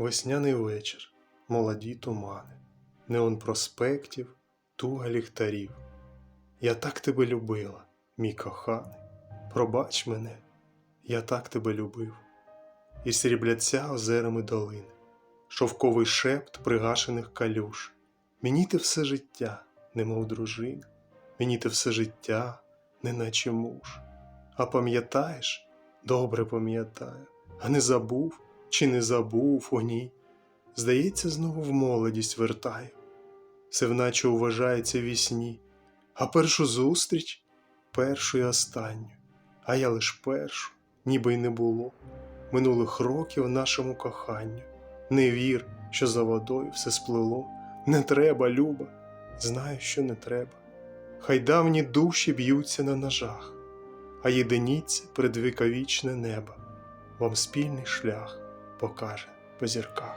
Весняний вечір, молоді тумани, неон проспектів, туга ліхтарів. Я так тебе любила, мій коханий, пробач мене, я так тебе любив. І срібляться озерами долини, шовковий шепт пригашених калюш. Мені ти все життя, немов дружина, мені ти все життя, неначе муж. А пам'ятаєш, добре пам'ятаю, а не забув чи не забув о ній. Здається, знову в молодість вертаю, все вначе вважається вісні, а першу зустріч першу і останню, а я лиш першу, ніби й не було минулих років нашому коханню. Не вір, що за водою все сплило. Не треба, Люба, знаю, що не треба. Хай давні душі б'ються на ножах, а єдиніться предвіковічне небо, вам спільний шлях покаже по зірках.